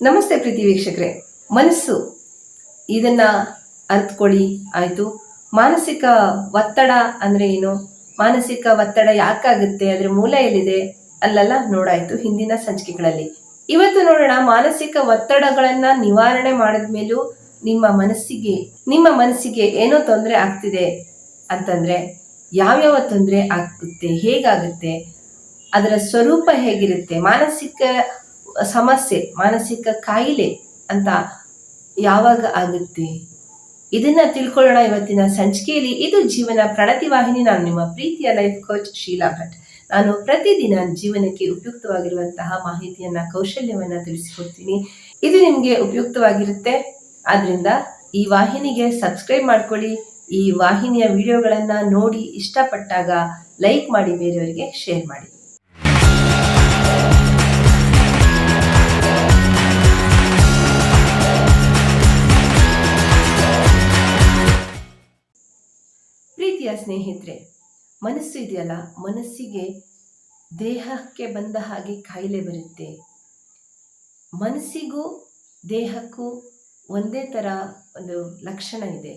ನಮಸ್ತೆ ಪ್ರೀತಿ ವೀಕ್ಷಕರೇ. ಮನಸ್ಸು ಇದನ್ನ ಅರ್ಥಕೊಳ್ಳಿ ಆಯ್ತು? ಮಾನಸಿಕ ಒತ್ತಡ ಅಂದ್ರೆ ಏನು? ಮಾನಸಿಕ ಒತ್ತಡ ಯಾಕಾಗುತ್ತೆ? ಅದ್ರ ಮೂಲ ಎಲ್ಲಿದೆ ಅಲ್ಲೆಲ್ಲ, ನೋಡಾಯ್ತು ಹಿಂದಿನ ಸಂಚಿಕೆಗಳಲ್ಲಿ. ಇವತ್ತು ನೋಡೋಣ, ಮಾನಸಿಕ ಒತ್ತಡಗಳನ್ನ ನಿವಾರಣೆ ಮಾಡಿದ್ಮೇಲೂ ನಿಮ್ಮ ಮನಸ್ಸಿಗೆ ನಿಮ್ಮ ಮನಸ್ಸಿಗೆ ಏನೋ ತೊಂದರೆ ಆಗ್ತಿದೆ ಅಂತಂದ್ರೆ, ಯಾವ್ಯಾವ ತೊಂದರೆ ಆಗುತ್ತೆ ಹೇಗಾಗುತ್ತೆ, ಅದರ ಸ್ವರೂಪ ಹೇಗಿರುತ್ತೆ, ಮಾನಸಿಕ ಸಮಸ್ಯೆ, ಮಾನಸಿಕ ಕಾಯಿಲೆ ಅಂತ ಯಾವಾಗ ಆಗುತ್ತೆ? ಇದನ್ನ ತಿಳ್ಕೊಳ್ಳೋಣ ಇವತ್ತಿನ ಸಂಚಿಕೆಯಲ್ಲಿ. ಇದು ಜೀವನ ಪ್ರಣತಿ ವಾಹಿನಿ. ನಾನು ನಿಮ್ಮ ಪ್ರೀತಿಯ ಲೈಫ್ ಕೋಚ್ ಶೀಲಾ ಭಟ್. ನಾನು ಪ್ರತಿದಿನ ಜೀವನಕ್ಕೆ ಉಪಯುಕ್ತವಾಗಿರುವಂತಹ ಮಾಹಿತಿಯನ್ನ, ಕೌಶಲ್ಯವನ್ನ ತಿಳಿಸಿಕೊಡ್ತೀನಿ. ಇದು ನಿಮಗೆ ಉಪಯುಕ್ತವಾಗಿರುತ್ತೆ. ಆದ್ರಿಂದ ಈ ವಾಹಿನಿಗೆ ಸಬ್ಸ್ಕ್ರೈಬ್ ಮಾಡ್ಕೊಳ್ಳಿ. ಈ ವಾಹಿನಿಯ ವಿಡಿಯೋಗಳನ್ನ ನೋಡಿ ಇಷ್ಟಪಟ್ಟಾಗ ಲೈಕ್ ಮಾಡಿ, ಬೇರೆಯವರಿಗೆ ಶೇರ್ ಮಾಡಿ. ಪ್ರೀತಿಯ ಸ್ನೇಹಿತರೆ, ಮನಸ್ಸು ಇದೆಯಲ್ಲ? ಮನಸ್ಸಿಗೆ ದೇಹಕ್ಕೆ ಬಂದ ಹಾಗೆ ಕಾಯಿಲೆ ಬರುತ್ತೆ. ಮನಸ್ಸಿಗೂ ದೇಹಕ್ಕೂ ಒಂದೇ ಥರ ಒಂದು ಲಕ್ಷಣ ಇದೆ.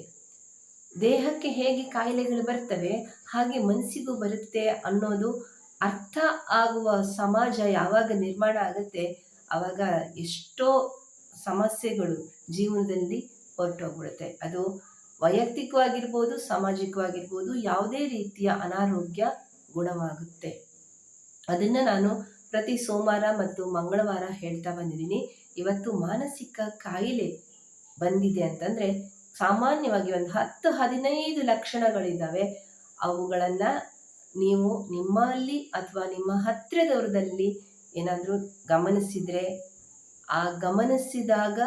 ದೇಹಕ್ಕೆ ಹೇಗೆ ಕಾಯಿಲೆಗಳು ಬರ್ತವೆ, ಹಾಗೆ ಮನಸ್ಸಿಗೂ ಬರುತ್ತೆ ಅನ್ನೋದು ಅರ್ಥ ಆಗುವ ಸಮಾಜ ಯಾವಾಗ ನಿರ್ಮಾಣ ಆಗುತ್ತೆ ಆವಾಗ ಎಷ್ಟೋ ಸಮಸ್ಯೆಗಳು ಜೀವನದಲ್ಲಿ ಹೊರಟೋಗ್ಬಿಡುತ್ತೆ. ಅದು ವೈಯಕ್ತಿಕವಾಗಿರ್ಬೋದು, ಸಾಮಾಜಿಕವಾಗಿರ್ಬೋದು, ಯಾವುದೇ ರೀತಿಯ ಅನಾರೋಗ್ಯ ಗುಣವಾಗುತ್ತೆ. ಅದನ್ನು ನಾನು ಪ್ರತಿ ಸೋಮವಾರ ಮತ್ತು ಮಂಗಳವಾರ ಹೇಳ್ತಾ ಬಂದಿದ್ದೀನಿ. ಇವತ್ತು ಮಾನಸಿಕ ಕಾಯಿಲೆ ಬಂದಿದೆ ಅಂತಂದರೆ, ಸಾಮಾನ್ಯವಾಗಿ ಒಂದು ಹತ್ತು ಹದಿನೈದು ಲಕ್ಷಣಗಳಿದ್ದಾವೆ. ಅವುಗಳನ್ನು ನೀವು ನಿಮ್ಮಲ್ಲಿ ಅಥವಾ ನಿಮ್ಮ ಹತ್ತಿರದವ್ರದಲ್ಲಿ ಏನಾದರೂ ಗಮನಿಸಿದರೆ, ಆ ಗಮನಿಸಿದಾಗ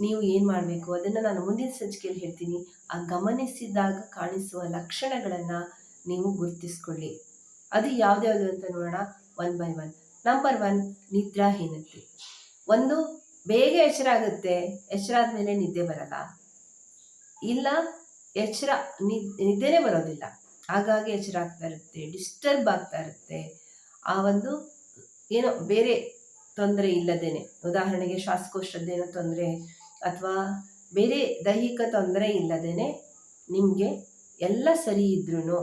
ನೀವು ಏನು ಮಾಡಬೇಕು? ಅದನ್ನು ನಾನು ಮುಂದಿನ ಸಂಚಿಕೆಯಲ್ಲಿ ಹೇಳ್ತೀನಿ. ಆ ಗಮನಿಸಿದಾಗ ಕಾಣಿಸುವ ಲಕ್ಷಣಗಳನ್ನು ನೀವು ಗುರುತಿಸ್ಕೊಳ್ಳಿ. ಅದು ಯಾವ್ದ್ಯಾವುದು ಅಂತ ನೋಡೋಣ. One by one number one ನಿದ್ರಾಹೀನತೆ ಒಂದು, ಬೇಗ ಎಚ್ಚರ ಆಗುತ್ತೆ ಎಚ್ಚರ ಆದಮೇಲೆ ನಿದ್ದೆ ಬರಲ್ಲ. ಇಲ್ಲ, ಎಚ್ಚರ ನಿದ್ದೆನೇ ಬರೋದಿಲ್ಲ. ಹಾಗಾಗಿ ಎಚ್ಚರ ಆಗ್ತಾ ಇರುತ್ತೆ, ಡಿಸ್ಟರ್ಬ್ ಆಗ್ತಾ ಇರುತ್ತೆ. ಆ ಒಂದು, ಏನೋ, ಬೇರೆ ತೊಂದರೆ ಇಲ್ಲದೇನೆ. ಉದಾಹರಣೆಗೆ ಶ್ವಾಸಕೋಶದ್ದೇನೋ ತೊಂದರೆ ಅಥವಾ ಬೇರೆ ದೈಹಿಕ ತೊಂದರೆ ಇಲ್ಲದೇನೆ ನಿಮಗೆ ಎಲ್ಲ ಸರಿ ಇದ್ರೂ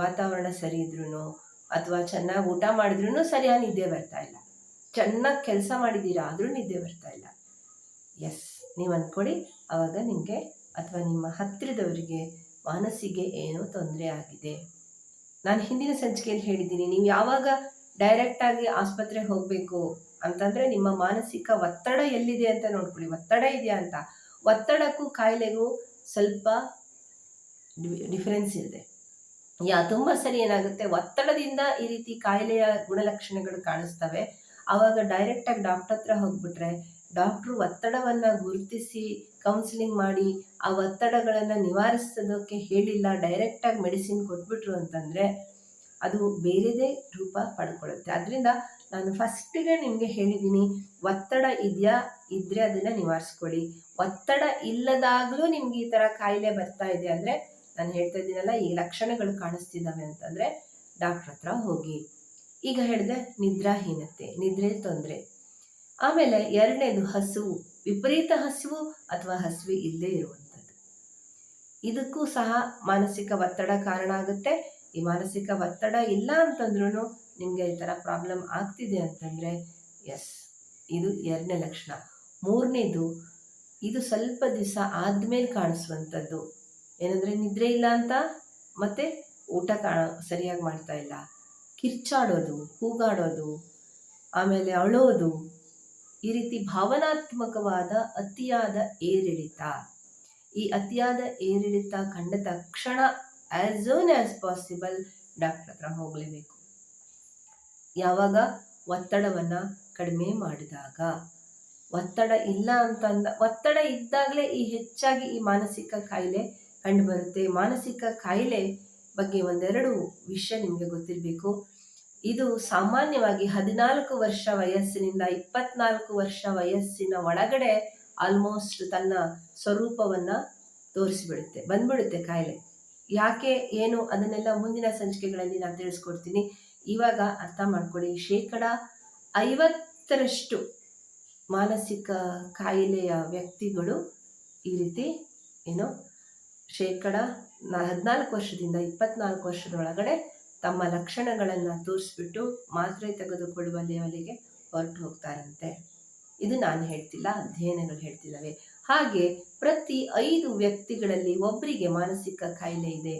ವಾತಾವರಣ ಸರಿ ಇದ್ರೂ ಅಥವಾ ಚೆನ್ನಾಗಿ ಊಟ ಮಾಡಿದ್ರೂ ಸರಿಯಾಗಿ ನಿದ್ದೆ ಬರ್ತಾ ಇಲ್ಲ. ಚೆನ್ನಾಗಿ ಕೆಲಸ ಮಾಡಿದ್ದೀರಾ ಆದರೂ ನಿದ್ದೆ ಬರ್ತಾ ಇಲ್ಲ. ಎಸ್ ನೀವು ಅಂದ್ಕೊಳ್ಳಿ ಆವಾಗ ನಿಮಗೆ ಅಥವಾ ನಿಮ್ಮ ಹತ್ತಿರದವರಿಗೆ ಮನಸ್ಸಿಗೆ ಏನೋ ತೊಂದರೆ ಆಗಿದೆ. ನಾನು ಹಿಂದಿನ ಸಂಚಿಕೆಯಲ್ಲಿ ಹೇಳಿದ್ದೀನಿ, ನೀವು ಯಾವಾಗ ಡೈರೆಕ್ಟಾಗಿ ಆಸ್ಪತ್ರೆಗೆ ಹೋಗಬೇಕು ಅಂತಂದರೆ ನಿಮ್ಮ ಮಾನಸಿಕ ಒತ್ತಡ ಎಲ್ಲಿದೆ ಅಂತ ನೋಡ್ಕೊಳ್ಳಿ. ಒತ್ತಡ ಇದೆಯಾ ಅಂತ. ಒತ್ತಡಕ್ಕೂ ಕಾಯಿಲೆಗೂ ಸ್ವಲ್ಪ ಡಿಫರೆನ್ಸ್ ಇದೆ. ಯಾ, ತುಂಬ ಸರಿ ಏನಾಗುತ್ತೆ? ಒತ್ತಡದಿಂದ ಈ ರೀತಿ ಕಾಯಿಲೆಯ ಗುಣಲಕ್ಷಣಗಳು ಕಾಣಿಸ್ತವೆ. ಆವಾಗ ಡೈರೆಕ್ಟಾಗಿ ಡಾಕ್ಟರ್ ಹತ್ರ ಹೋಗ್ಬಿಟ್ರೆ ಡಾಕ್ಟ್ರು ಒತ್ತಡವನ್ನು ಗುರುತಿಸಿ ಕೌನ್ಸಿಲಿಂಗ್ ಮಾಡಿ ಆ ಒತ್ತಡಗಳನ್ನು ನಿವಾರಿಸೋದಕ್ಕೆ ಹೇಳಿಲ್ಲ ಡೈರೆಕ್ಟಾಗಿ ಮೆಡಿಸಿನ್ ಕೊಟ್ಬಿಟ್ರು ಅಂತಂದರೆ ಅದು ಬೇರೆದೇ ರೂಪ ಪಡ್ಕೊಳ್ಳುತ್ತೆ. ಅದರಿಂದ ನಾನು ಫಸ್ಟಿಗೆ ನಿಮಗೆ ಹೇಳಿದ್ದೀನಿ ಒತ್ತಡ ಇದೆಯಾ? ಇದ್ರೆ ಅದನ್ನು ನಿವಾರಿಸ್ಕೊಳ್ಳಿ. ಒತ್ತಡ ಇಲ್ಲದಾಗಲೂ ನಿಮ್ಗೆ ಈ ಥರ ಕಾಯಿಲೆ ಬರ್ತಾ ಇದೆ ಅಂದರೆ, ನಾನು ಹೇಳ್ತಾ ಇದ್ದೀನಲ್ಲ, ಈ ಲಕ್ಷಣಗಳು ಕಾಣಿಸ್ತಿದ್ದಾವೆ ಅಂತಂದರೆ ಡಾಕ್ಟ್ರ್ ಹತ್ರ ಹೋಗಿ. ಈಗ ಹೇಳಿದೆ, ನಿದ್ರಾಹೀನತೆ, ನಿದ್ರೆ ತೊಂದರೆ. ಆಮೇಲೆ ಎರಡನೇದು ಹಸುವು, ವಿಪರೀತ ಹಸಿವು ಅಥವಾ ಹಸಿವು ಇಲ್ಲದೆ ಇರುವಂಥದ್ದು. ಇದಕ್ಕೂ ಸಹ ಮಾನಸಿಕ ಒತ್ತಡ ಕಾರಣ ಆಗುತ್ತೆ. ಈ ಮಾನಸಿಕ ಒತ್ತಡ ಇಲ್ಲ ಅಂತಂದ್ರೂ ನಿಮಗೆ ಈ ಥರ ಪ್ರಾಬ್ಲಮ್ ಆಗ್ತಿದೆ ಅಂತಂದರೆ, ಎಸ್, ಇದು ಎರಡನೇ ಲಕ್ಷಣ. ಮೂರನೇದು, ಇದು ಸ್ವಲ್ಪ ದಿವಸ ಆದಮೇಲೆ ಕಾಣಿಸುವಂಥದ್ದು. ಏನಂದರೆ ನಿದ್ರೆ ಇಲ್ಲ ಅಂತ, ಮತ್ತು ಊಟ ಕಾಣ ಸರಿಯಾಗಿ ಮಾಡ್ತಾ ಇಲ್ಲ. ಕಿರ್ಚಾಡೋದು, ಕೂಗಾಡೋದು, ಆಮೇಲೆ ಅಳೋದು, ಈ ರೀತಿ ಭಾವನಾತ್ಮಕವಾದ ಅತಿಯಾದ ಏರಿಳಿತ. ಈ ಅತಿಯಾದ ಏರಿಳಿತ ಕಂಡ ತಕ್ಷಣ as soon as possible doctor ಹತ್ರ ಹೋಗಲೇಬೇಕು. ಯಾವಾಗ ಒತ್ತಡವನ್ನು ಕಡಿಮೆ ಮಾಡಿದಾಗ? ಒತ್ತಡ ಇಲ್ಲ ಅಂತಂದ, ಒತ್ತಡ ಇದ್ದಾಗಲೇ ಈ ಹೆಚ್ಚಾಗಿ ಈ ಮಾನಸಿಕ ಕಾಯಿಲೆ ಕಂಡುಬರುತ್ತೆ. ಮಾನಸಿಕ ಕಾಯಿಲೆ ಬಗ್ಗೆ ಒಂದೆರಡು ವಿಷಯ ನಿಮಗೆ ಗೊತ್ತಿರಬೇಕು. ಇದು ಸಾಮಾನ್ಯವಾಗಿ ಹದಿನಾಲ್ಕು ವರ್ಷ ವಯಸ್ಸಿನಿಂದ ಇಪ್ಪತ್ನಾಲ್ಕು ವರ್ಷ ವಯಸ್ಸಿನ ಒಳಗಡೆ ಆಲ್ಮೋಸ್ಟ್ ತನ್ನ ಸ್ವರೂಪವನ್ನು ತೋರಿಸಿಬಿಡುತ್ತೆ, ಬಂದ್ಬಿಡುತ್ತೆ ಕಾಯಿಲೆ. ಯಾಕೆ, ಏನು, ಅದನ್ನೆಲ್ಲ ಮುಂದಿನ ಸಂಚಿಕೆಗಳಲ್ಲಿ ನಾನು ತಿಳಿಸ್ಕೊಡ್ತೀನಿ. ಇವಾಗ ಅರ್ಥ ಮಾಡ್ಕೊಳ್ಳಿ. ಶೇಕಡ ಐವತ್ತರಷ್ಟು ಮಾನಸಿಕ ಕಾಯಿಲೆಯ ವ್ಯಕ್ತಿಗಳು ಈ ರೀತಿ ಏನು ಶೇಕಡ ನ ಹದಿನಾಲ್ಕು ವರ್ಷದಿಂದ ಇಪ್ಪತ್ನಾಲ್ಕು ವರ್ಷದೊಳಗಡೆ ತಮ್ಮ ಲಕ್ಷಣಗಳನ್ನು ತೋರಿಸ್ಬಿಟ್ಟು ಮಾತ್ರೆ ತೆಗೆದುಕೊಳ್ಳುವ ಲೆವೆಲಿಗೆ ಹೊರಟು ಹೋಗ್ತಾರಂತೆ. ಇದು ನಾನು ಹೇಳ್ತಿಲ್ಲ, ಅಧ್ಯಯನಗಳು ಹೇಳ್ತಿದ್ದಾವೆ ಹಾಗೆ ಪ್ರತಿ ಐದು ವ್ಯಕ್ತಿಗಳಲ್ಲಿ ಒಬ್ಬರಿಗೆ ಮಾನಸಿಕ ಕಾಯಿಲೆ ಇದೆ.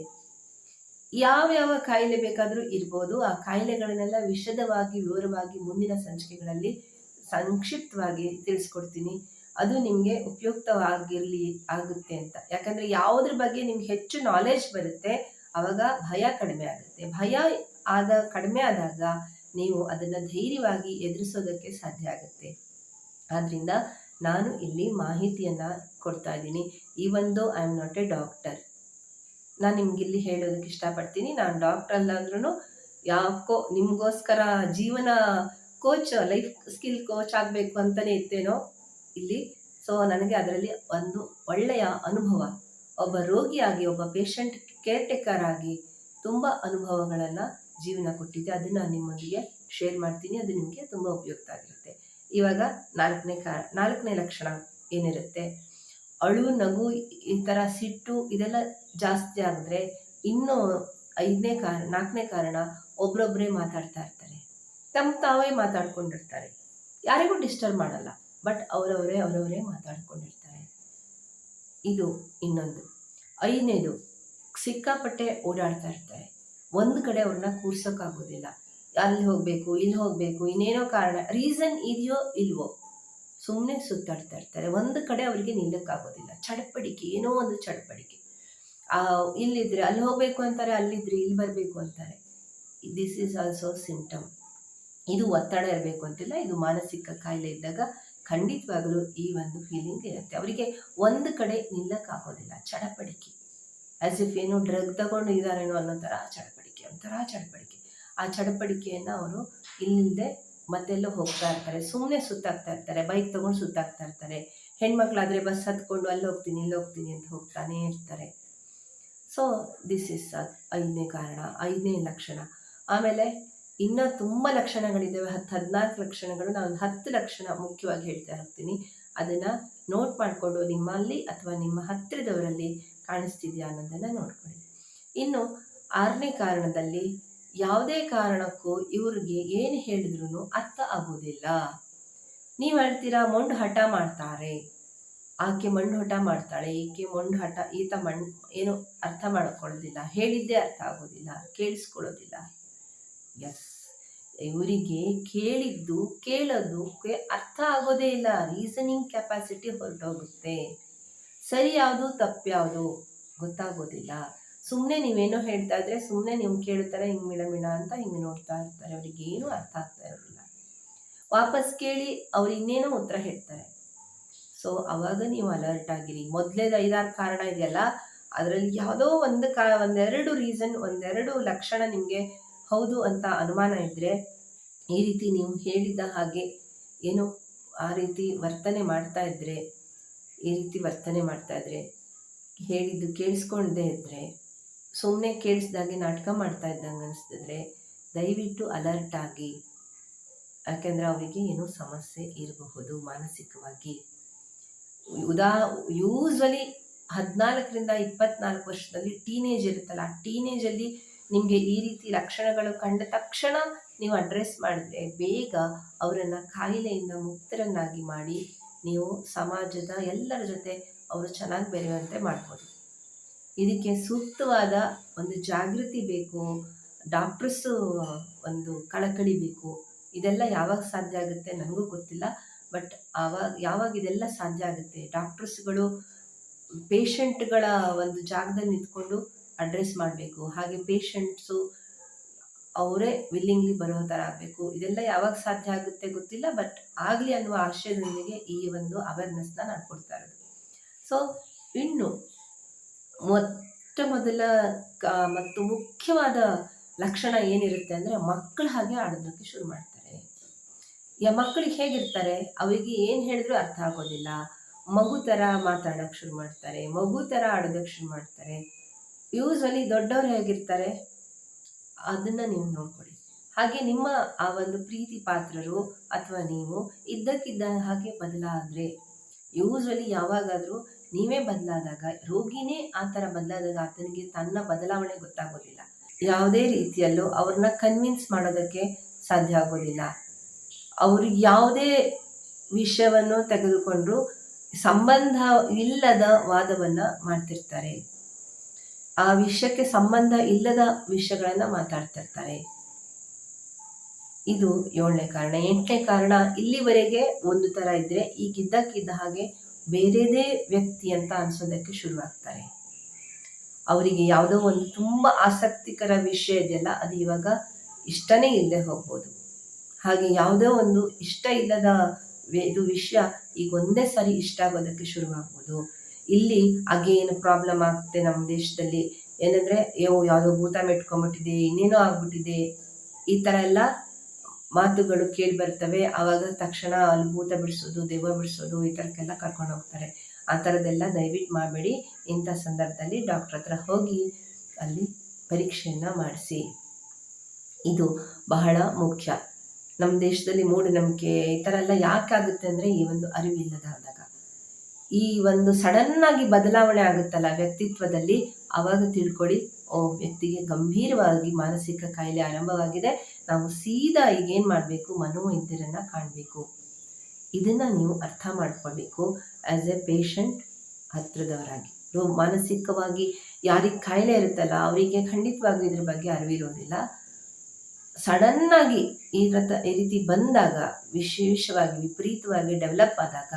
ಯಾವ ಯಾವ ಕಾಯಿಲೆ ಬೇಕಾದರೂ ಇರ್ಬೋದು. ಆ ಕಾಯಿಲೆಗಳನ್ನೆಲ್ಲ ವಿಶದವಾಗಿ ವಿವರವಾಗಿ ಮುಂದಿನ ಸಂಚಿಕೆಗಳಲ್ಲಿ ಸಂಕ್ಷಿಪ್ತವಾಗಿ ತಿಳಿಸ್ಕೊಡ್ತೀನಿ. ಅದು ನಿಮಗೆ ಉಪಯುಕ್ತವಾಗಿರಲಿ, ಆಗುತ್ತೆ ಅಂತ. ಯಾಕಂದರೆ ಯಾವುದ್ರ ಬಗ್ಗೆ ನಿಮ್ಗೆ ಹೆಚ್ಚು ನಾಲೆಜ್ ಬರುತ್ತೆ, ಅವಾಗ ಭಯ ಕಡಿಮೆ ಆಗುತ್ತೆ. ಭಯ ಆದ, ಕಡಿಮೆ ಆದಾಗ ನೀವು ಅದನ್ನು ಧೈರ್ಯವಾಗಿ ಎದುರಿಸೋದಕ್ಕೆ ಸಾಧ್ಯ ಆಗುತ್ತೆ. ಆದ್ದರಿಂದ ನಾನು ಇಲ್ಲಿ ಮಾಹಿತಿಯನ್ನು ಕೊಡ್ತಾ ಇದ್ದೀನಿ. ಈ ಒಂದು I am not a doctor ನಾನು ನಿಮ್ಗೆ ಇಲ್ಲಿ ಹೇಳೋದಕ್ಕೆ ಇಷ್ಟಪಡ್ತೀನಿ. ನಾನು ಡಾಕ್ಟರ್ ಅಲ್ಲ ಅಂದ್ರೂ ಯಾಕೋ ನಿಮಗೋಸ್ಕರ ಜೀವನ ಕೋಚ್ ಲೈಫ್ ಸ್ಕಿಲ್ ಕೋಚ್ ಆಗಬೇಕು ಅಂತಲೇ ಇತ್ತೇನೋ ಇಲ್ಲಿ. ಸೊ ನನಗೆ ಅದರಲ್ಲಿ ಒಂದು ಒಳ್ಳೆಯ ಅನುಭವ. ಒಬ್ಬ ರೋಗಿಯಾಗಿ ಒಬ್ಬ ಪೇಷಂಟ್ ಕೇರ್ ಟೇಕರ್ ಆಗಿ ತುಂಬ ಅನುಭವಗಳನ್ನು ಜೀವನ ಕೊಟ್ಟಿದ್ದೆ. ಅದನ್ನು ನಿಮ್ಮೊಂದಿಗೆ ಶೇರ್ ಮಾಡ್ತೀನಿ. ಅದು ನಿಮಗೆ ತುಂಬ ಉಪಯುಕ್ತ ಆಗಿರುತ್ತೆ. ಇವಾಗ ನಾಲ್ಕನೇ ಕಾ, ನಾಲ್ಕನೇ ಲಕ್ಷಣ ಏನಿರುತ್ತೆ? ಅಳು, ನಗು, ಈ ಥರ ಸಿಟ್ಟು ಇದೆಲ್ಲ ಜಾಸ್ತಿ ಆದರೆ ಇನ್ನೂ ಐದನೇ ಕಾರಣ, ನಾಲ್ಕನೇ ಕಾರಣ ಒಬ್ರೊಬ್ಬರೇ ಮಾತಾಡ್ತಾ ಇರ್ತಾರೆ. ತಮ್ಮ ತಾವೇ ಮಾತಾಡ್ಕೊಂಡಿರ್ತಾರೆ. ಯಾರಿಗೂ ಡಿಸ್ಟರ್ಬ್ ಮಾಡಲ್ಲ. ಬಟ್ ಅವರವರೇ ಅವರವರೇ ಮಾತಾಡ್ಕೊಂಡಿರ್ತಾರೆ. ಇದು ಇನ್ನೊಂದು. ಐದನೇದು, ಸಿಕ್ಕಾಪಟ್ಟೆ ಓಡಾಡ್ತಾ ಇರ್ತಾರೆ. ಒಂದು ಕಡೆ ಅವ್ರನ್ನ ಕೂರ್ಸೋಕ್ಕಾಗೋದಿಲ್ಲ. ಅಲ್ಲಿ ಹೋಗಬೇಕು, ಇಲ್ಲಿ ಹೋಗಬೇಕು, ಇನ್ನೇನೋ ಕಾರಣ ರೀಸನ್ ಇದೆಯೋ ಇಲ್ವೋ ಸುಮ್ಮನೆ ಸುತ್ತಾಡ್ತಾ ಇರ್ತಾರೆ. ಒಂದು ಕಡೆ ಅವರಿಗೆ ನಿಲ್ಲಕ್ಕಾಗೋದಿಲ್ಲ. ಚಡಪಡಿಕೆ, ಏನೋ ಒಂದು ಚಡಪಡಿಕೆ. ಇಲ್ಲಿದ್ರೆ ಅಲ್ಲಿ ಹೋಗಬೇಕು ಅಂತಾರೆ, ಅಲ್ಲಿದ್ರೆ ಇಲ್ಲಿ ಬರಬೇಕು ಅಂತಾರೆ. ದಿಸ್ ಈಸ್ ಆಲ್ಸೋ ಸಿಂಟಮ್ ಇದು ಒತ್ತಡ ಇರಬೇಕು ಅಂತಿಲ್ಲ, ಇದು ಮಾನಸಿಕ ಕಾಯಿಲೆ ಇದ್ದಾಗ ಖಂಡಿತವಾಗಲೂ ಈ ಒಂದು ಫೀಲಿಂಗ್ ಇರುತ್ತೆ. ಅವರಿಗೆ ಒಂದು ಕಡೆ ನಿಲ್ಲಕ್ಕಾಗೋದಿಲ್ಲ, ಚಡಪಡಿಕೆ. ಆಸ್ ಇಫ್ ಏನು ಡ್ರಗ್ ತಗೊಂಡು ಇದ್ದಾರೇನೋ ಅನ್ನೋ ಥರ ಚಡಪಡಿಕೆ, ಒಂಥರ ಚಡಪಡಿಕೆ. ಆ ಚಡಪಡಿಕೆಯನ್ನು ಅವರು ಇಲ್ಲಿಂದೆ ಮತ್ತೆಲ್ಲೋ ಹೋಗ್ತಾ ಇರ್ತಾರೆ. ಸುಮ್ಮನೆ ಸುತ್ತಾಗ್ತಾ ಇರ್ತಾರೆ ಬೈಕ್ ತಗೊಂಡು ಸುತ್ತಾಗ್ತಾ ಇರ್ತಾರೆ. ಹೆಣ್ಮಕ್ಳಾದರೆ ಬಸ್ ಹತ್ಕೊಂಡು ಅಲ್ಲಿ ಹೋಗ್ತೀನಿ, ಇಲ್ಲಿ ಹೋಗ್ತೀನಿ ಅಂತ ಹೋಗ್ತಾನೇ ಇರ್ತಾರೆ. ಸೊ ದಿಸ್ ಇಸ್ ಐದನೇ ಕಾರಣ ಐದನೇ ಲಕ್ಷಣ. ಆಮೇಲೆ ಇನ್ನೂ ತುಂಬ ಲಕ್ಷಣಗಳಿದ್ದಾವೆ ಹತ್ತು ಹದಿನಾಲ್ಕು ಲಕ್ಷಣಗಳು, ನಾನು ಹತ್ತು ಲಕ್ಷಣ ಮುಖ್ಯವಾಗಿ ಹೇಳ್ತಾ ಇರ್ತೀನಿ. ಅದನ್ನು ನೋಟ್ ಮಾಡಿಕೊಂಡು ನಿಮ್ಮಲ್ಲಿ ಅಥವಾ ನಿಮ್ಮ ಹತ್ತಿರದವರಲ್ಲಿ ಕಾಣಿಸ್ತಿದೆಯಾ ಅನ್ನೋದನ್ನು ನೋಡ್ಕೊಳ್ಳಿ. ಇನ್ನು ಆರನೇ ಕಾರಣದಲ್ಲಿ ಯಾವುದೇ ಕಾರಣಕ್ಕೂ ಇವ್ರಿಗೆ ಏನು ಹೇಳಿದ್ರು ಅರ್ಥ ಆಗೋದಿಲ್ಲ. ನೀವು ಹೇಳ್ತೀರಾ, ಮೊಂಡು ಹಠ ಮಾಡ್ತಾರೆ. ಆಕೆ ಮಣ್ಣು ಹಠ ಮಾಡ್ತಾಳೆ, ಈಕೆ ಮಣ್ಣು ಹಠ ಈತ ಮಣ್ಣು ಏನು ಅರ್ಥ ಮಾಡ್ಕೊಳ್ಳೋದಿಲ್ಲ, ಹೇಳಿದ್ದೇ ಅರ್ಥ ಆಗೋದಿಲ್ಲ, ಕೇಳಿಸ್ಕೊಳ್ಳೋದಿಲ್ಲ. ಎಸ್ ಇವರಿಗೆ ಕೇಳಿದ್ದು, ಕೇಳೋದು ಅರ್ಥ ಆಗೋದೇ ಇಲ್ಲ ರೀಸನಿಂಗ್ ಕೆಪಾಸಿಟಿ ಹೊರಟೋಗುತ್ತೆ. ಸರಿ ಯಾವುದು, ತಪ್ಪು ಯಾವುದು ಗೊತ್ತಾಗೋದಿಲ್ಲ. ಸುಮ್ಮನೆ ನೀವೇನೋ ಹೇಳ್ತಾ ಇದ್ರೆ ಸುಮ್ಮನೆ ನೀವು ಕೇಳ್ತಾರೆ, ಹಿಂಗೆ ಮಿಣ ಮಿಣ ಅಂತ ಹಿಂಗೆ ನೋಡ್ತಾ ಇರ್ತಾರೆ ಅವ್ರಿಗೆ ಏನೂ ಅರ್ಥ ಆಗ್ತಾ ಇರೋದಿಲ್ಲ. ವಾಪಸ್ ಕೇಳಿ, ಅವ್ರು ಇನ್ನೇನೋ ಉತ್ತರ ಹೇಳ್ತಾರೆ. ಸೊ ಅವಾಗ ನೀವು ಅಲರ್ಟ್ ಆಗಿರಿ. ಮೊದಲೇದು ಐದಾರು ಕಾರಣ ಇದೆಯಲ್ಲ, ಅದರಲ್ಲಿ ಯಾವುದೋ ಒಂದು ಕಾ, ಒಂದೆರಡು ರೀಸನ್ ಒಂದೆರಡು ಲಕ್ಷಣ ನಿಮಗೆ ಹೌದು ಅಂತ ಅನುಮಾನ ಇದ್ದರೆ ಈ ರೀತಿ ನೀವು ಹೇಳಿದ ಹಾಗೆ ಏನು ಆ ರೀತಿ ವರ್ತನೆ ಮಾಡ್ತಾ ಇದ್ದರೆ ಈ ರೀತಿ ವರ್ತನೆ ಮಾಡ್ತಾ ಇದ್ದರೆ ಹೇಳಿದ್ದು ಕೇಳಿಸ್ಕೊಂಡೆ ಇದ್ದರೆ ಸುಮ್ಮನೆ ಕೇಳಿಸ್ದಾಗೆ ನಾಟಕ ಮಾಡ್ತಾ ಇದ್ದಂಗೆ ಅನಿಸ್ತಿದ್ರೆ ದಯವಿಟ್ಟು ಅಲರ್ಟ್ ಆಗಿ, ಯಾಕೆಂದರೆ ಅವರಿಗೆ ಏನೋ ಸಮಸ್ಯೆ ಇರಬಹುದು ಮಾನಸಿಕವಾಗಿ. ಉದಾ ಯೂಸ್ವಲಿ ಹದಿನಾಲ್ಕರಿಂದ ಇಪ್ಪತ್ನಾಲ್ಕು ವರ್ಷದಲ್ಲಿ ಟೀನೇಜ್ ಇರುತ್ತಲ್ಲ, ಆ ಟೀನೇಜಲ್ಲಿ ನಿಮಗೆ ಈ ರೀತಿ ಲಕ್ಷಣಗಳು ಕಂಡ ತಕ್ಷಣ ನೀವು ಅಡ್ರೆಸ್ ಮಾಡಿದ್ರೆ ಬೇಗ ಅವರನ್ನು ಕಾಯಿಲೆಯಿಂದ ಮುಕ್ತರನ್ನಾಗಿ ಮಾಡಿ ನೀವು ಸಮಾಜದ ಎಲ್ಲರ ಜೊತೆ ಅವರು ಚೆನ್ನಾಗಿ ಬೆರೆಯುವಂತೆ ಮಾಡ್ಬೋದು. ಇದಕ್ಕೆ ಸೂಕ್ತವಾದ ಒಂದು ಜಾಗೃತಿ ಬೇಕು ಡಾಕ್ಟ್ರಸ್ಸು ಒಂದು ಕಳಕಳಿ ಬೇಕು, ಇದೆಲ್ಲ ಯಾವಾಗ ಸಾಧ್ಯ ಆಗುತ್ತೆ ನನಗೂ ಗೊತ್ತಿಲ್ಲ. ಬಟ್ ಆವಾಗ ಯಾವಾಗ ಇದೆಲ್ಲ ಸಾಧ್ಯ ಆಗುತ್ತೆ? ಡಾಕ್ಟರ್ಸ್ಗಳು, ಪೇಷಂಟ್ಗಳ ಒಂದು ಜಾಗದಲ್ಲಿ ನಿಂತ್ಕೊಂಡು ಅಡ್ರೆಸ್ ಮಾಡಬೇಕು. ಹಾಗೆ ಪೇಷಂಟ್ಸು ಅವರೇ ವಿಲ್ಲಿಂಗ್ಲಿ ಬರೋ ಥರ ಆಗಬೇಕು. ಇದೆಲ್ಲ ಯಾವಾಗ ಸಾಧ್ಯ ಆಗುತ್ತೆ ಗೊತ್ತಿಲ್ಲ, ಬಟ್ ಆಗಲಿ ಅನ್ನುವ ಆಶಯದೊಂದಿಗೆ ಈ ಒಂದು ಅವೇರ್ನೆಸ್ನ ನಾನು ಕೊಡ್ತಾ ಇರೋದು. ಸೊ ಇನ್ನು ಮೊಟ್ಟ ಮೊದಲ ಮತ್ತು ಮುಖ್ಯವಾದ ಲಕ್ಷಣ ಏನಿರುತ್ತೆ ಅಂದರೆ ಮಕ್ಕಳ ಹಾಗೆ ಆಡೋದಕ್ಕೆ ಶುರು ಮಾಡ್ತಾರೆ. ಯಾ ಮಕ್ಕಳಿಗೆ ಹೇಗಿರ್ತಾರೆ? ಅವರಿಗೆ ಏನು ಹೇಳಿದ್ರು ಅರ್ಥ ಆಗೋದಿಲ್ಲ. ಮಗು ಥರ ಮಾತಾಡೋಕ್ಕೆ ಶುರು ಮಾಡ್ತಾರೆ. ಮಗು ಥರ ಆಡೋದಕ್ಕೆ ಶುರು ಮಾಡ್ತಾರೆ. ಯೂಸ್ವಲಿ ದೊಡ್ಡವ್ರು ಹೇಗಿರ್ತಾರೆ? ಅದನ್ನು ನೀವು ನೋಡ್ಕೊಳ್ಳಿ. ಹಾಗೆ ನಿಮ್ಮ ಆ ಒಂದು ಪ್ರೀತಿ ಪಾತ್ರರು ಅಥವಾ ನೀವು ಇದ್ದಕ್ಕಿದ್ದ ಹಾಗೆ ಬದಲಾದರೆ ಯೂಸ್ವಲಿ ಯಾವಾಗಾದರೂ ನೀವೇ ಬದಲಾದಾಗ, ರೋಗಿನೇ ಆ ಥರ ಬದಲಾದಾಗ ಆತನಿಗೆ ತನ್ನ ಬದಲಾವಣೆ ಗೊತ್ತಾಗೋದಿಲ್ಲ. ಯಾವುದೇ ರೀತಿಯಲ್ಲೂ ಅವ್ರನ್ನ ಕನ್ವಿನ್ಸ್ ಮಾಡೋದಕ್ಕೆ ಸಾಧ್ಯ ಆಗೋದಿಲ್ಲ. ಅವರು ಯಾವುದೇ ವಿಷಯವನ್ನು ತೆಗೆದುಕೊಂಡ್ರು ಸಂಬಂಧ ಇಲ್ಲದ ವಾದವನ್ನ ಮಾಡ್ತಿರ್ತಾರೆ. ಆ ವಿಷಯಕ್ಕೆ ಸಂಬಂಧ ಇಲ್ಲದ ವಿಷಯಗಳನ್ನ ಮಾತಾಡ್ತಿರ್ತಾರೆ. ಇದು ಏಳನೇ ಕಾರಣ. ಎಂಟನೇ ಕಾರಣ, ಇಲ್ಲಿವರೆಗೆ ಒಂದು ಥರ ಇದ್ರೆ ಈಗಿದ್ದಕ್ಕಿದ್ದ ಹಾಗೆ ಬೇರೆದೇ ವ್ಯಕ್ತಿ ಅಂತ ಅನ್ಸೋದಕ್ಕೆ ಶುರುವಾಗ್ತಾರೆ. ಅವರಿಗೆ ಯಾವುದೋ ಒಂದು ತುಂಬ ಆಸಕ್ತಿಕರ ವಿಷಯ ಇದೆಯಲ್ಲ, ಅದು ಇವಾಗ ಇಷ್ಟನೇ ಇಲ್ಲದೆ ಹೋಗ್ಬೋದು. ಹಾಗೆ ಯಾವುದೋ ಒಂದು ಇಷ್ಟ ಇಲ್ಲದ ಇದು ವಿಷಯ ಈಗ ಒಂದೇ ಸಾರಿ ಇಷ್ಟ ಆಗೋದಕ್ಕೆ ಶುರುವಾಗ್ಬೋದು. ಇಲ್ಲಿ ಅಗೇನ್ ಪ್ರಾಬ್ಲಮ್ ಆಗುತ್ತೆ ನಮ್ಮ ದೇಶದಲ್ಲಿ? ಏನಂದ್ರೆ, ಯೋ, ಯಾವುದೋ ಭೂತ ಮೆಟ್ಕೊಂಡ್ಬಿಟ್ಟಿದೆ, ಇನ್ನೇನೋ ಆಗ್ಬಿಟ್ಟಿದೆ. ಈ ಥರ ಎಲ್ಲ ಮಾತುಗಳು ಕೇಳಿ ಬರ್ತವೆ. ಆವಾಗ ತಕ್ಷಣ ಅಲ್ಲಿ ಭೂತ ಬಿಡಿಸೋದು, ದೆವ್ವ ಬಿಡಿಸೋದು, ಈ ಥರಕ್ಕೆಲ್ಲ ಕರ್ಕೊಂಡು ಹೋಗ್ತಾರೆ. ಆ ಥರದ್ದೆಲ್ಲ ದಯವಿಟ್ಟು ಮಾಡಬೇಡಿ. ಇಂಥ ಸಂದರ್ಭದಲ್ಲಿ ಡಾಕ್ಟ್ರ್ ಹತ್ರ ಹೋಗಿ ಅಲ್ಲಿ ಪರೀಕ್ಷೆಯನ್ನು ಮಾಡಿಸಿ. ಇದು ಬಹಳ ಮುಖ್ಯ. ನಮ್ಮ ದೇಶದಲ್ಲಿ ಮೂಢನಂಬಿಕೆ, ಈ ಥರ ಎಲ್ಲ ಯಾಕೆ ಆಗುತ್ತೆ ಅಂದರೆ ಈ ಒಂದು ಅರಿವಿಲ್ಲದಾದಾಗ ಈ ಒಂದು ಸಡನ್ನಾಗಿ ಬದಲಾವಣೆ ಆಗುತ್ತಲ್ಲ ವ್ಯಕ್ತಿತ್ವದಲ್ಲಿ ಆವಾಗ ತಿಳ್ಕೊಳ್ಳಿ, ಓ ವ್ಯಕ್ತಿಗೆ ಗಂಭೀರವಾಗಿ ಮಾನಸಿಕ ಕಾಯಿಲೆ ಆರಂಭವಾಗಿದೆ, ನಾವು ಸೀದಾ ಈಗ ಏನು ಮಾಡಬೇಕು ಮನೋವೈದ್ಯರನ್ನು ಕಾಣಬೇಕು. ಇದನ್ನು ನೀವು ಅರ್ಥ ಮಾಡ್ಕೋಬೇಕು ಆ್ಯಸ್ ಎ ಪೇಷಂಟ್ ಹತ್ರದವರಾಗಿ. ಮಾನಸಿಕವಾಗಿ ಯಾರಿಗೆ ಕಾಯಿಲೆ ಇರುತ್ತಲ್ಲ, ಅವರಿಗೆ ಖಂಡಿತವಾಗಿ ಇದ್ರ ಬಗ್ಗೆ ಅರಿವಿರೋದಿಲ್ಲ. ಸಡನ್ನಾಗಿ ಈ ರಥ ಈ ರೀತಿ ಬಂದಾಗ, ವಿಶೇಷವಾಗಿ ವಿಪರೀತವಾಗಿ ಡೆವಲಪ್ ಆದಾಗ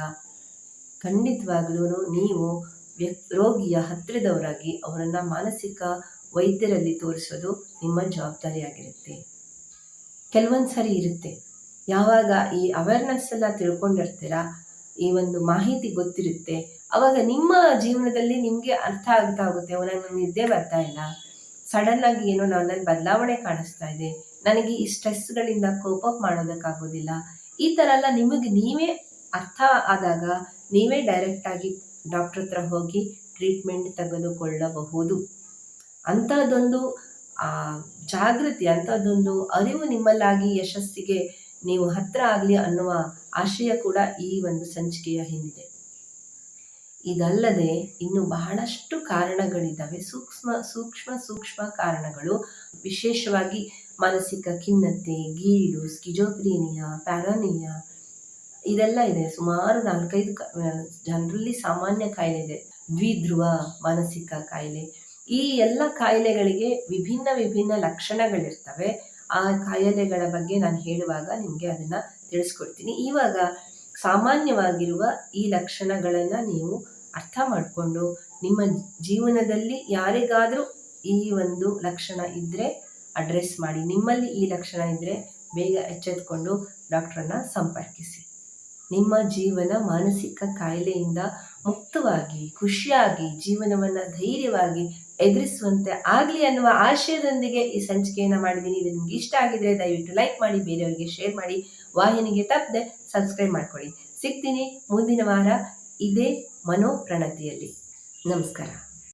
ಖಂಡಿತವಾಗ್ಲೂ ನೀವು ರೋಗಿಯ ಹತ್ತಿರದವರಾಗಿ ಅವರನ್ನು ಮಾನಸಿಕ ವೈದ್ಯರಲ್ಲಿ ತೋರಿಸೋದು ನಿಮ್ಮ ಜವಾಬ್ದಾರಿಯಾಗಿರುತ್ತೆ ಕೆಲವೊಂದು ಸರಿ ಇರುತ್ತೆ. ಯಾವಾಗ ಈ ಅವೇರ್ನೆಸ್ ಎಲ್ಲ ತಿಳ್ಕೊಂಡಿರ್ತೀರ, ಈ ಒಂದು ಮಾಹಿತಿ ಗೊತ್ತಿರುತ್ತೆ, ಅವಾಗ ನಿಮ್ಮ ಜೀವನದಲ್ಲಿ ನಿಮಗೆ ಅರ್ಥ ಆಗ್ತಾ ಹೋಗುತ್ತೆ ನನಗೆ ನಿದ್ದೆ ಬರ್ತಾ ಇಲ್ಲ. ಸಡನ್ ಆಗಿ ಏನೋ ನನ್ನಲ್ಲಿ ಬದಲಾವಣೆ ಕಾಣಿಸ್ತಾ ಇದೆ. ನನಗೆ ಈ ಸ್ಟ್ರೆಸ್ಗಳಿಂದ ಕೋಪಪ್ ಮಾಡೋದಕ್ಕಾಗೋದಿಲ್ಲ. ಈ ಥರ ಎಲ್ಲ ನಿಮಗೆ ನೀವೇ ಅರ್ಥ ಆದಾಗ ನೀವೇ ಡೈರೆಕ್ಟಾಗಿ ಡಾಕ್ಟ್ರ್ ಹತ್ರ ಹೋಗಿ ಟ್ರೀಟ್ಮೆಂಟ್ ತೆಗೆದುಕೊಳ್ಳಬಹುದು. ಅಂಥದ್ದೊಂದು ಜಾಗೃತಿ ಅಂಥದ್ದೊಂದು ಅರಿವು ನಿಮ್ಮಲ್ಲಾಗಿ ಯಶಸ್ಸಿಗೆ ನೀವು ಹತ್ರ ಆಗಲಿ ಅನ್ನುವ ಆಶಯ ಕೂಡ ಈ ಒಂದು ಸಂಚಿಕೆಯ ಹಿಂದಿದೆ. ಇದಲ್ಲದೆ ಇನ್ನು ಬಹಳಷ್ಟು ಕಾರಣಗಳಿದ್ದಾವೆ. ಸೂಕ್ಷ್ಮ ಸೂಕ್ಷ್ಮ ಸೂಕ್ಷ್ಮ ಕಾರಣಗಳು. ವಿಶೇಷವಾಗಿ ಮಾನಸಿಕ ಖಿನ್ನತೆ, ಗೀಳು ಸ್ಕಿಜೋಪ್ರೀನಿಯಾ ಪ್ಯಾರಾನಿಯಾ ಇದೆಲ್ಲ ಇದೆ. ಸುಮಾರು ನಾಲ್ಕೈದು ಜನರಲ್ಲಿ ಸಾಮಾನ್ಯ ಕಾಯಿಲೆ ಇದೆ. ದ್ವಿಧ್ರುವ ಮಾನಸಿಕ ಕಾಯಿಲೆ. ಈ ಎಲ್ಲ ಕಾಯಿಲೆಗಳಿಗೆ ವಿಭಿನ್ನ ವಿಭಿನ್ನ ಲಕ್ಷಣಗಳಿರ್ತವೆ. ಆ ಕಾಯಿಲೆಗಳ ಬಗ್ಗೆ ನಾನು ಹೇಳುವಾಗ ನಿಮಗೆ ಅದನ್ನು ತಿಳಿಸ್ಕೊಡ್ತೀನಿ. ಇವಾಗ ಸಾಮಾನ್ಯವಾಗಿರುವ ಈ ಲಕ್ಷಣಗಳನ್ನು ನೀವು ಅರ್ಥ ಮಾಡಿಕೊಂಡು ನಿಮ್ಮ ಜೀವನದಲ್ಲಿ ಯಾರಿಗಾದರೂ ಈ ಒಂದು ಲಕ್ಷಣ ಇದ್ದರೆ ಅಡ್ರೆಸ್ ಮಾಡಿ, ನಿಮ್ಮಲ್ಲಿ ಈ ಲಕ್ಷಣ ಇದ್ದರೆ ಬೇಗ ಎಚ್ಚೆತ್ಕೊಂಡು ಡಾಕ್ಟ್ರನ್ನ ಸಂಪರ್ಕಿಸಿ. ನಿಮ್ಮ ಜೀವನ ಮಾನಸಿಕ ಕಾಯಿಲೆಯಿಂದ ಮುಕ್ತವಾಗಿ, ಖುಷಿಯಾಗಿ, ಜೀವನವನ್ನು ಧೈರ್ಯವಾಗಿ ಎದುರಿಸುವಂತೆ ಆಗಲಿ ಅನ್ನುವ ಆಶಯದೊಂದಿಗೆ ಈ ಸಂಚಿಕೆಯನ್ನು ಮಾಡಿದ್ದೀನಿ. ಇದು ನಿಮ್ಗೆ ಇಷ್ಟ ಆಗಿದ್ರೆ ದಯವಿಟ್ಟು ಲೈಕ್ ಮಾಡಿ, ಬೇರೆಯವರಿಗೆ ಶೇರ್ ಮಾಡಿ, ವಾಹಿನಿಗೆ ತಪ್ಪದೆ ಸಬ್ಸ್ಕ್ರೈಬ್ ಮಾಡ್ಕೊಳ್ಳಿ. ಸಿಗ್ತೀನಿ ಮುಂದಿನ ವಾರ ಇದೇ ಮನೋಪ್ರಣತಿಯಲ್ಲಿ. ನಮಸ್ಕಾರ.